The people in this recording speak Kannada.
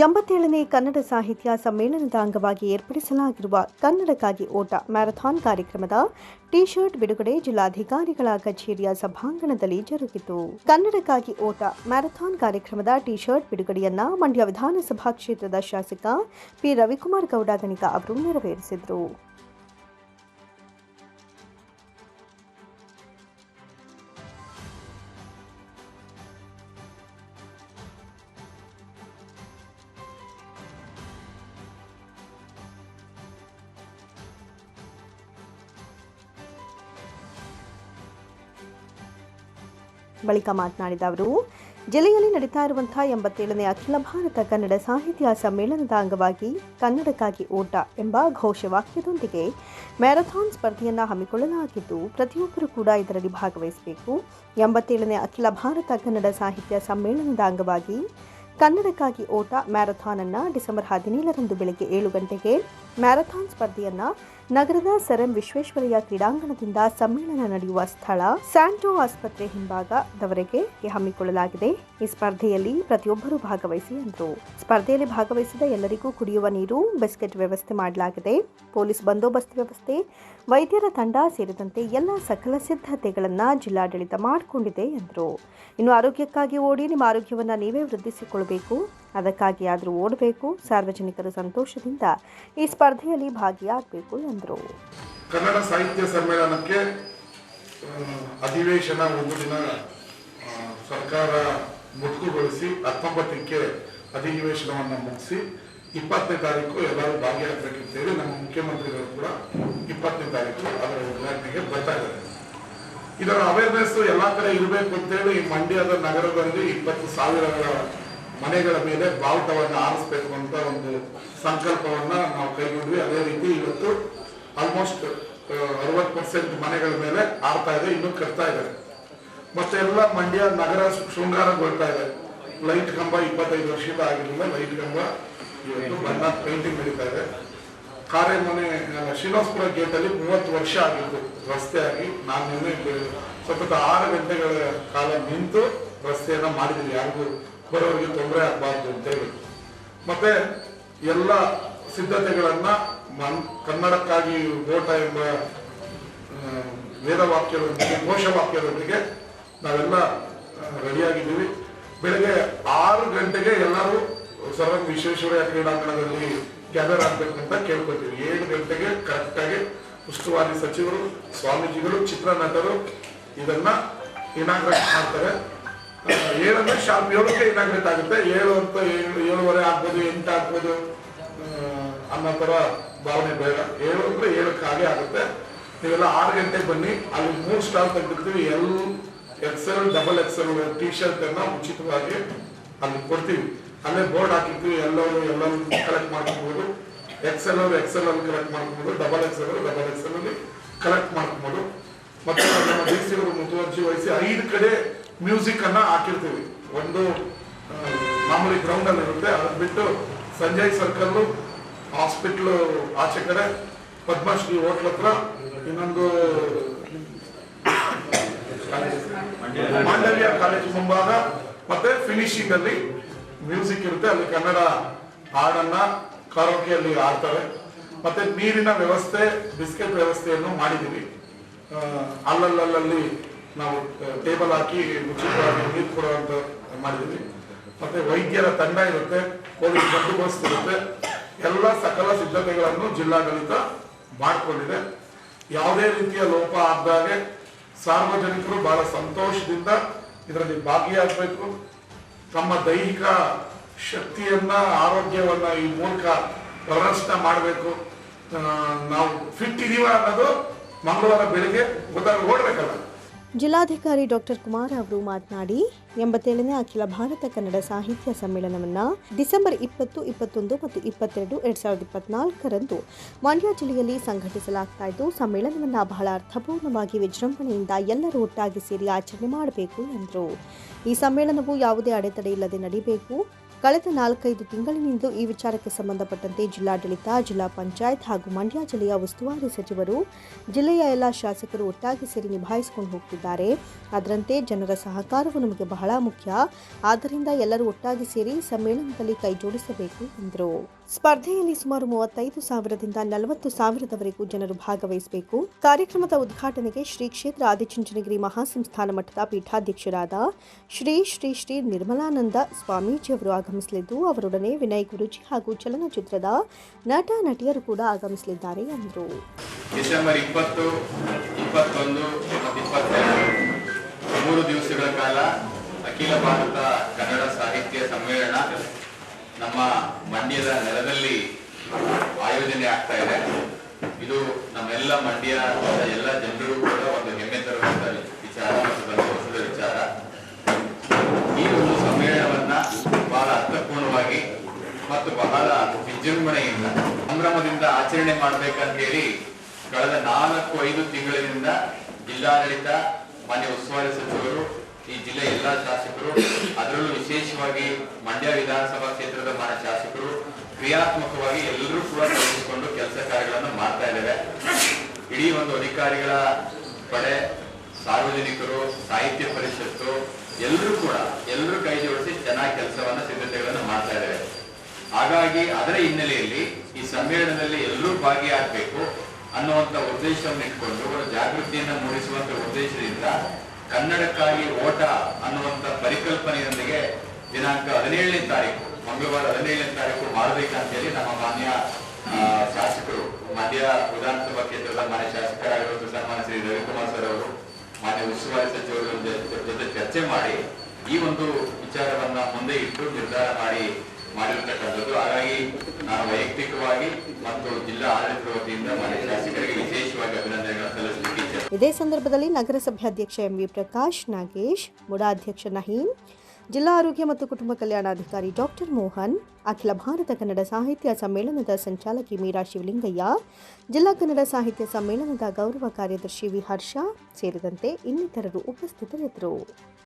ಎಂಬತ್ತೇಳನೇ ಕನ್ನಡ ಸಾಹಿತ್ಯ ಸಮ್ಮೇಳನದ ಅಂಗವಾಗಿ ಏರ್ಪಡಿಸಲಾಗಿರುವ ಕನ್ನಡಕ್ಕಾಗಿ ಓಟ ಮ್ಯಾರಥಾನ್ ಕಾರ್ಯಕ್ರಮದ ಟಿ ಶರ್ಟ್ ಬಿಡುಗಡೆ ಜಿಲ್ಲಾಧಿಕಾರಿಗಳ ಕಚೇರಿಯ ಸಭಾಂಗಣದಲ್ಲಿ ಜರುಗಿತು. ಕನ್ನಡಕ್ಕಾಗಿ ಓಟ ಮ್ಯಾರಥಾನ್ ಕಾರ್ಯಕ್ರಮದ ಟಿ ಶರ್ಟ್ ಬಿಡುಗಡೆಯನ್ನ ಮಂಡ್ಯ ವಿಧಾನಸಭಾ ಕ್ಷೇತ್ರದ ಶಾಸಕ ಪಿ. ರವಿಕುಮಾರ್ ಗೌಡ ಗಣಿಕ ಅವರು ನೆರವೇರಿಸಿದರು. ಬಳಿಕ ಮಾತನಾಡಿದ ಅವರು, ಜಿಲ್ಲೆಯಲ್ಲಿ ನಡೀತಾ ಇರುವಂತಹ ಎಂಬತ್ತೇಳನೇ ಅಖಿಲ ಭಾರತ ಕನ್ನಡ ಸಾಹಿತ್ಯ ಸಮ್ಮೇಳನದ ಅಂಗವಾಗಿ ಕನ್ನಡಕ್ಕಾಗಿ ಓಟ ಎಂಬ ಘೋಷವಾಕ್ಯದೊಂದಿಗೆ ಮ್ಯಾರಥಾನ್ ಸ್ಪರ್ಧೆಯನ್ನು ಹಮ್ಮಿಕೊಳ್ಳಲಾಗಿದ್ದು, ಪ್ರತಿಯೊಬ್ಬರು ಕೂಡ ಇದರಲ್ಲಿ ಭಾಗವಹಿಸಬೇಕು. ಎಂಬತ್ತೇಳನೇ ಅಖಿಲ ಭಾರತ ಕನ್ನಡ ಸಾಹಿತ್ಯ ಸಮ್ಮೇಳನದ ಅಂಗವಾಗಿ ಕನ್ನಡಕ್ಕಾಗಿ ಓಟ ಮ್ಯಾರಥಾನ್ ಅನ್ನು ಡಿಸೆಂಬರ್ ಹದಿನೇಳರಂದು ಬೆಳಗ್ಗೆ ಏಳು ಗಂಟೆಗೆ ಮ್ಯಾರಥಾನ್ ಸ್ಪರ್ಧೆಯನ್ನ ನಗರದ ಸರ್ ಎಂ ವಿಶ್ವೇಶ್ವರಯ್ಯ ಕ್ರೀಡಾಂಗಣದಿಂದ ಸಮ್ಮೇಳನ ನಡೆಯುವ ಸ್ಥಳ ಸ್ಯಾಂಟೋ ಆಸ್ಪತ್ರೆ ಹಿಂಭಾಗದವರೆಗೆ ಹಮ್ಮಿಕೊಳ್ಳಲಾಗಿದೆ. ಈ ಸ್ಪರ್ಧೆಯಲ್ಲಿ ಪ್ರತಿಯೊಬ್ಬರು ಭಾಗವಹಿಸಿ ಎಂದರು ಸ್ಪರ್ಧೆಯಲ್ಲಿ ಭಾಗವಹಿಸಿದ ಎಲ್ಲರಿಗೂ ಕುಡಿಯುವ ನೀರು, ಬಿಸ್ಕೆಟ್ ವ್ಯವಸ್ಥೆ ಮಾಡಲಾಗಿದೆ. ಪೊಲೀಸ್ ಬಂದೋಬಸ್ತ್ ವ್ಯವಸ್ಥೆ, ವೈದ್ಯರ ತಂಡ ಸೇರಿದಂತೆ ಎಲ್ಲ ಸಕಲ ಸಿದ್ಧತೆಗಳನ್ನು ಜಿಲ್ಲಾಡಳಿತ ಮಾಡಿಕೊಂಡಿದೆ ಎಂದರು. ಇನ್ನು ಆರೋಗ್ಯಕ್ಕಾಗಿ ಓಡಿ ನಿಮ್ಮ ಆರೋಗ್ಯವನ್ನು ನೀವೇ ವೃದ್ಧಿಸಿಕೊಳ್ಳಬೇಕು ಅದಕ್ಕಾಗಿ ಆದರೂ ಓಡಬೇಕು. ಸಾರ್ವಜನಿಕರ ಸಂತೋಷದಿಂದ ಈ ಸ್ಪರ್ಧೆಯಲ್ಲಿ ಭಾಗಿಯಾಗಬೇಕು ಎಂದರು. ಕನ್ನಡ ಸಾಹಿತ್ಯ ಸಮ್ಮೇಳನಕ್ಕೆ ಅಧಿವೇಶನ ಒಂದು ದಿನ ಸರ್ಕಾರ ಮೊಟಕುಗೊಳಿಸಿ ಹತ್ತೊಂಬತ್ತಕ್ಕೆ ಅಧಿವೇಶನವನ್ನು ಮುಗಿಸಿ ಇಪ್ಪತ್ತನೇ ತಾರೀಕು ಎಲ್ಲರೂ ಭಾಗಿಯಾಗಬೇಕಂತೇಳಿ ನಮ್ಮ ಮುಖ್ಯಮಂತ್ರಿಗಳು ಕೂಡ ಇಪ್ಪತ್ತನೇ ತಾರೀಕು ಅದರ ಉದ್ಘಾಟನೆಗೆ ಬರ್ತಾ ಇದ್ದಾರೆ. ಇದರ ಅವೇರ್ನೆಸ್ ಎಲ್ಲ ಕಡೆ ಇರಬೇಕು ಅಂತೇಳಿ ಮಂಡ್ಯದ ನಗರದಲ್ಲಿ ಇಪ್ಪತ್ತು ಸಾವಿರಗಳ ಮನೆಗಳ ಮೇಲೆ ಬಾವುಟವನ್ನು ಆರಿಸ್ಬೇಕು ಅಂತ ಒಂದು ಸಂಕಲ್ಪವನ್ನ ನಾವು ಕೈಗೊಂಡ್ವಿ. ಅದೇ ರೀತಿ ಇವತ್ತು ಆಲ್ಮೋಸ್ಟ್ ಅರವತ್ತು ಪರ್ಸೆಂಟ್ ಮನೆಗಳ ಮೇಲೆ ಆರ್ತಾ ಇದೆ, ಇನ್ನೂ ಕಟ್ತಾ ಇದೆ. ಮತ್ತೆ ಎಲ್ಲ ಮಂಡ್ಯ ನಗರ ಶೃಂಗಾರಗೊಳ್ತಾ ಇದೆ. ಲೈಟ್ ಕಂಬ ಇಪ್ಪತ್ತೈದು ವರ್ಷದ ಆಗಿರಲಿಲ್ಲ. ಲೈಟ್ ಕಂಬ ಇವತ್ತು ಬಣ್ಣ ಪೇಂಟಿಂಗ್ ನಡೀತಾ ಇದೆ. ಕಾರೆಮನೆ ಶ್ರೀನಿವಾಸಪುರ ಗೇಟ್ ಅಲ್ಲಿ ಮೂವತ್ತು ವರ್ಷ ಆಗಿತ್ತು ರಸ್ತೆ ಆಗಿ ನಾನು ಸತತ ಆರು ಗಂಟೆಗಳ ಕಾಲ ನಿಂತು ರಸ್ತೆಯನ್ನ ಮಾಡಿದ್ದೀವಿ ಯಾರಿಗೂ ಬರೋರಿಗೆ ತೊಂದರೆ ಆಗಬಾರ್ದು ಅಂತೇಳಿ ಮತ್ತೆ ಎಲ್ಲ ಸಿದ್ಧತೆಗಳನ್ನ ಕನ್ನಡಕ್ಕಾಗಿ ಓಟ ಎಂಬ ವೇದವಾಕ್ಯದೊಂದಿಗೆ ಘೋಷವಾಕ್ಯದೊಂದಿಗೆ ನಾವೆಲ್ಲ ರೆಡಿಯಾಗಿದ್ದೀವಿ. ಬೆಳಗ್ಗೆ ಆರು ಗಂಟೆಗೆ ಎಲ್ಲರೂ ಸರ್ ಎಂ ವಿಶ್ವೇಶ್ವರಯ್ಯ ಕ್ರೀಡಾಂಗಣದಲ್ಲಿ ಗ್ಯಾದರ್ ಆಗ್ಬೇಕು ಅಂತ ಕೇಳ್ಕೊತೀವಿ. ಏಳು ಗಂಟೆಗೆ ಕರೆಕ್ಟ್ ಆಗಿ ಉಸ್ತುವಾರಿ ಸಚಿವರು, ಸ್ವಾಮೀಜಿಗಳು, ಚಿತ್ರನಟರು ಇದನ್ನ ಇನಾಗ್ರೇಟ್ ಮಾಡ್ತಾರೆ. ಏಳಂದ್ರೆ ಶಾರ್ಪ್ ಏಳಕ್ಕೆ ಇನಾಗ್ರೇಟ್ ಆಗುತ್ತೆ ಏಳು ಅಂತ ಏಳು ಏಳುವರೆ ಆಗ್ಬೋದು, ಎಂಟು ಆಗ್ಬೋದು. ಅನ್ನೋ ತರ ಭಾವನೆ ಬೇಡ. ಏಳು ಅಂದ್ರೆ ಏಳಕ್ಕೆ ಹಾಗೆ ಆಗುತ್ತೆ. ನೀವೆಲ್ಲ ಆರು ಗಂಟೆಗೆ ಬನ್ನಿ. ಅಲ್ಲಿ ಮೂರು stall ತೆಗೆದಿರ್ತೀವಿ. L XL double XL T shirt ಅನ್ನ ಉಚಿತವಾಗಿ ಅಲ್ಲಿ ಕೊಡ್ತೀವಿ. ಅಲ್ಲೇ ಬೋರ್ಡ್ ಹಾಕಿರ್ತೀವಿ. ಎಲ್ಲರೂ ಎಲ್ಲರೂ ಕಲೆಕ್ಟ್ ಮಾಡ್ಕೊಬಹುದು ಎಕ್ಸೆಲ್ ಎಕ್ಸ್ ಎಕ್ಸೆಲ್ ಅಲ್ಲಿ ಕಲೆಕ್ಟ್ ಮಾಡ್ಕೊಬೋದು. ಡಬಲ್ ಎಕ್ಸೆಲ್ ಅವರು ಡಬಲ್ ಎಕ್ಸೆಲ್ ಅಲ್ಲಿ ಕಲೆಕ್ಟ್ ಮಾಡ್ಕೊಬೋದು. ಮತ್ತೆ ನಮ್ಮ ಡಿ ಸಿ ಅವರು ಮುತುವರ್ಜಿ ವಹಿಸಿ ಐದು ಕಡೆ ಮ್ಯೂಸಿಕ್ ಅನ್ನ ಹಾಕಿರ್ತೀವಿ. ಒಂದು ಮಾಮೂಲಿ ಗ್ರೌಂಡ್ ಅಲ್ಲಿ ಇರುತ್ತೆ. ಅದನ್ನ ಬಿಟ್ಟು ಸಂಜಯ್ ಸರ್ಕಲ್ ಹಾಸ್ಪಿಟ್ಲ್ ಆಚೆ ಕಡೆ ಪದ್ಮಶ್ರೀ ಹೋಟ್ಲ್ ಹತ್ರ ಇನ್ನೊಂದು ಮಾಂಡವ್ಯ ಕಾಲೇಜ್ ಮುಂಭಾಗ ಮತ್ತೆ ಫಿನಿಶಿಂಗ್ ಅಲ್ಲಿ ಮ್ಯೂಸಿಕ್ ಇರುತ್ತೆ. ಅಲ್ಲಿ ಕನ್ನಡ ಹಾಡನ್ನ ಕರೋಕೆಯಲ್ಲಿ ಆಡ್ತಾರೆ ಮತ್ತೆ ನೀರಿನ ವ್ಯವಸ್ಥೆ ಬಿಸ್ಕೆಟ್ ವ್ಯವಸ್ಥೆಯನ್ನು ಮಾಡಿದ್ದೀವಿ. ಅಲ್ಲಲ್ಲಲ್ಲಿ ನಾವು ಟೇಬಲ್ ಹಾಕಿ ಉಚಿತವಾಗಿ ನೀರು ಕೊಡುವಂತ ಮಾಡಿದೀವಿ. ಮತ್ತೆ ವೈದ್ಯರ ತಂಡ ಇರುತ್ತೆ, ಕೋವಿಡ್ ಬಂದೋಬಸ್ತ್ ಇರುತ್ತೆ ಎಲ್ಲ ಸಕಲ ಸಿದ್ಧತೆಗಳನ್ನು ಜಿಲ್ಲಾಡಳಿತ ಮಾಡಿಕೊಂಡಿದೆ. ಯಾವುದೇ ರೀತಿಯ ಲೋಪ ಆದಾಗೆ ಸಾರ್ವಜನಿಕರು ಬಹಳ ಸಂತೋಷದಿಂದ ಇದರಲ್ಲಿ ಭಾಗಿಯಾಗಬೇಕು. ತಮ್ಮ ದೈಹಿಕ ಶಕ್ತಿಯನ್ನ, ಆರೋಗ್ಯವನ್ನ ಈ ಮೂಲಕ ಪ್ರದರ್ಶನ ಮಾಡಬೇಕು. ನಾವು ಫಿಟ್ ಇದೀವ ಅನ್ನೋದು ಮಂಗಳವಾರ ಬೆಳಿಗ್ಗೆ ಗೊತ್ತಾಗ ಓಡ್ಬೇಕಲ್ಲ ಜಿಲ್ಲಾಧಿಕಾರಿ ಡಾಕ್ಟರ್ ಕುಮಾರ್ ಅವರು ಮಾತನಾಡಿ, ಎಂಬತ್ತೇಳನೇ ಅಖಿಲ ಭಾರತ ಕನ್ನಡ ಸಾಹಿತ್ಯ ಸಮ್ಮೇಳನವನ್ನು ಡಿಸೆಂಬರ್ ಇಪ್ಪತ್ತು, ಇಪ್ಪತ್ತೊಂದು ಮತ್ತು ಇಪ್ಪತ್ತೆರಡು, ಎರಡ್ ಸಾವಿರದ ಇಪ್ಪತ್ನಾಲ್ಕರಂದು ಮಂಡ್ಯ ಜಿಲ್ಲೆಯಲ್ಲಿ ಸಂಘಟಿಸಲಾಗ್ತಾ ಇದ್ದು, ಸಮ್ಮೇಳನವನ್ನು ಬಹಳ ಅರ್ಥಪೂರ್ಣವಾಗಿ ವಿಜೃಂಭಣೆಯಿಂದ ಎಲ್ಲರೂ ಒಟ್ಟಾಗಿ ಸೇರಿ ಆಚರಣೆ ಮಾಡಬೇಕು ಎಂದರು. ಈ ಸಮ್ಮೇಳನವು ಯಾವುದೇ ಅಡೆತಡೆ ಇಲ್ಲದೆ ನಡೀಬೇಕು. ಕಳೆದ ನಾಲ್ಕೈದು ತಿಂಗಳಿನಿಂದ ಈ ವಿಚಾರಕ್ಕೆ ಸಂಬಂಧಪಟ್ಟಂತೆ ಜಿಲ್ಲಾಡಳಿತ, ಜಿಲ್ಲಾ ಪಂಚಾಯತ್ ಹಾಗೂ ಮಂಡ್ಯ ಜಿಲ್ಲೆಯ ಉಸ್ತುವಾರಿ ಸಚಿವರು ಜಿಲ್ಲೆಯ ಎಲ್ಲ ಶಾಸಕರು ಒಟ್ಟಾಗಿ ಸೇರಿ ನಿಭಾಯಿಸಿಕೊಂಡು ಹೋಗ್ತಿದ್ದಾರೆ. ಅದರಂತೆ ಜನರ ಸಹಕಾರವು ನಮಗೆ ಬಹಳ ಮುಖ್ಯ. ಆದ್ದರಿಂದ ಎಲ್ಲರೂ ಒಟ್ಟಾಗಿ ಸೇರಿ ಸಮ್ಮೇಳನದಲ್ಲಿ ಕೈಜೋಡಿಸಬೇಕು ಎಂದರು. ಸ್ಪರ್ಧೆಯಲ್ಲಿ ಸುಮಾರು ಮೂವತ್ತೈದು ಸಾವಿರದಿಂದ ನಲವತ್ತು ಸಾವಿರದವರೆಗೂ ಜನರು ಭಾಗವಹಿಸಬೇಕು. ಕಾರ್ಯಕ್ರಮದ ಉದ್ಘಾಟನೆಗೆ ಶ್ರೀ ಕ್ಷೇತ್ರ ಆದಿಚುಂಚನಗಿರಿ ಮಹಾಸಂಸ್ಥಾನ ಮಠದ ಪೀಠಾಧ್ಯಕ್ಷರಾದ ಶ್ರೀ ಶ್ರೀ ಶ್ರೀ ನಿರ್ಮಲಾನಂದ ಸ್ವಾಮೀಜಿಯವರು ಆಗಮಿಸಲಿದ್ದು, ಅವರೊಡನೆ ವಿನಯ್ ಗುರುಜಿ ಹಾಗೂ ಚಲನಚಿತ್ರದ ನಟ ನಟಿಯರು ಕೂಡ ಆಗಮಿಸಲಿದ್ದಾರೆ ಎಂದರು. ಡಿಸೆಂಬರ್ ಇಪ್ಪತ್ತು, ಇಪ್ಪತ್ತೊಂದು ಮೂರು ದಿವಸಗಳ ಕಾಲ ಅಖಿಲ ಭಾರತ ಕನ್ನಡ ಸಾಹಿತ್ಯ ಸಮ್ಮೇಳನ ನಮ್ಮ ಮಂಡ್ಯದ ನೆಲದಲ್ಲಿ ಆಯೋಜನೆ ಆಗ್ತಾ ಇದೆ. ಇದು ನಮ್ಮೆಲ್ಲ ಮಂಡ್ಯ, ಎಲ್ಲ ಜನರಿಗೂ ಕೂಡ ಒಂದು ಹೆಮ್ಮೆ ತರುವಂತ ವಿಚಾರ ಮತ್ತು ವಿಚಾರ. ಈ ಒಂದು ಸಮ್ಮೇಳನವನ್ನ ಬಹಳ ಅರ್ಥಪೂರ್ಣವಾಗಿ ಮತ್ತು ಬಹಳ ವಿಜೃಂಭಣೆಯಿಂದ, ಸಂಭ್ರಮದಿಂದ ಆಚರಣೆ ಮಾಡ್ಬೇಕಂತ ಹೇಳಿ ಕಳೆದ ನಾಲ್ಕು, ಐದು ತಿಂಗಳಿನಿಂದ ಜಿಲ್ಲಾಡಳಿತ, ಮಾನ್ಯ ಉಸ್ತುವಾರಿ ಸಚಿವರು ಈ ಜಿಲ್ಲೆ ಎಲ್ಲಾ ಶಾಸಕರು, ಅದರಲ್ಲೂ ವಿಶೇಷವಾಗಿ ಮಂಡ್ಯ ವಿಧಾನಸಭಾ ಕ್ಷೇತ್ರದ ಶಾಸಕರು, ಕ್ರಿಯಾತ್ಮಕವಾಗಿ ಎಲ್ಲರೂ ಕೂಡ ತೊಡಗಿಸಿಕೊಂಡು ಕೆಲಸ ಕಾರ್ಯಗಳನ್ನು ಮಾಡ್ತಾ ಇದ್ದಾರೆ. ಇಡೀ ಒಂದು ಅಧಿಕಾರಿಗಳ ಪಡೆ, ಸಾರ್ವಜನಿಕರು, ಸಾಹಿತ್ಯ ಪರಿಷತ್ತು, ಎಲ್ಲರೂ ಕೂಡ, ಎಲ್ಲರೂ ಕೈ ಜೋಡಿಸಿ ಚೆನ್ನಾಗಿ ಕೆಲಸವನ್ನ, ಸಿದ್ಧತೆಗಳನ್ನು ಮಾಡ್ತಾ ಇದ್ದಾರೆ. ಹಾಗಾಗಿ ಅದರ ಹಿನ್ನೆಲೆಯಲ್ಲಿ ಈ ಸಮ್ಮೇಳನದಲ್ಲಿ ಎಲ್ಲರೂ ಭಾಗಿಯಾಗಬೇಕು ಅನ್ನುವಂತ ಉದ್ದೇಶವನ್ನು ಇಟ್ಕೊಂಡು, ಒಂದು ಜಾಗೃತಿಯನ್ನ ಮೂಡಿಸುವಂತ ಉದ್ದೇಶದಿಂದ ಕನ್ನಡಕ್ಕಾಗಿ ಓಟ ಅನ್ನುವಂತ ಪರಿಕಲ್ಪನೆಯೊಂದಿಗೆ ದಿನಾಂಕ ಹದಿನೇಳನೇ ತಾರೀಕು, ಮಂಗಳವಾರ ಹದಿನೇಳನೇ ತಾರೀಕು ಮಾಡಬೇಕಂತ ಹೇಳಿ ನಮ್ಮ ಮಾನ್ಯ ಶಾಸಕರು ಮಧ್ಯ ವಿಧಾನಸಭಾ ಕ್ಷೇತ್ರದ ಮಾನ್ಯ ಶಾಸಕರಾಗಿರುವಂತಹ ಸನ್ಮಾನ್ಯ ಶ್ರೀ ರವಿಕುಮಾರ್ ಸರ್ ಅವರು, ಮಾನ್ಯ ಉಸ್ತುವಾರಿ ಸಚಿವರ ಜೊತೆ ಚರ್ಚೆ ಮಾಡಿ ಈ ಒಂದು ವಿಚಾರವನ್ನ ಮುಂದೆ ಇಟ್ಟು ನಿರ್ಧಾರ ಮಾಡಿ ಮಾಡಿರ್ತಕ್ಕಂಥದ್ದು. ಹಾಗಾಗಿ ನಾನು ವೈಯಕ್ತಿಕವಾಗಿ ಮತ್ತು ಜಿಲ್ಲಾ ಆಡಳಿತ ವತಿಯಿಂದ ಮಾನ್ಯ ಶಾಸಕರಿಗೆ ವಿಶೇಷವಾಗಿ ಅಭಿನಂದನೆಗಳನ್ನು ಇಚ್ಛೆ ಇದೇ ಸಂದರ್ಭದಲ್ಲಿ ನಗರಸಭೆ ಅಧ್ಯಕ್ಷ ಎಂವಿ ಪ್ರಕಾಶ್, ನಾಗೇಶ್ ಮುಡಾಧ್ಯಕ್ಷ ನಹೀಂ, ಜಿಲ್ಲಾ ಆರೋಗ್ಯ ಮತ್ತು ಕುಟುಂಬ ಕಲ್ಯಾಣಾಧಿಕಾರಿ ಡಾಕ್ಟರ್ ಮೋಹನ್, ಅಖಿಲ ಭಾರತ ಕನ್ನಡ ಸಾಹಿತ್ಯ ಸಮ್ಮೇಳನದ ಸಂಚಾಲಕಿ ಮೀರಾ ಶಿವಲಿಂಗಯ್ಯ, ಜಿಲ್ಲಾ ಕನ್ನಡ ಸಾಹಿತ್ಯ ಸಮ್ಮೇಳನದ ಗೌರವ ಕಾರ್ಯದರ್ಶಿ ವಿ ಹರ್ಷ ಸೇರಿದಂತೆ ಇನ್ನಿತರರು ಉಪಸ್ಥಿತರಿದ್ದರು.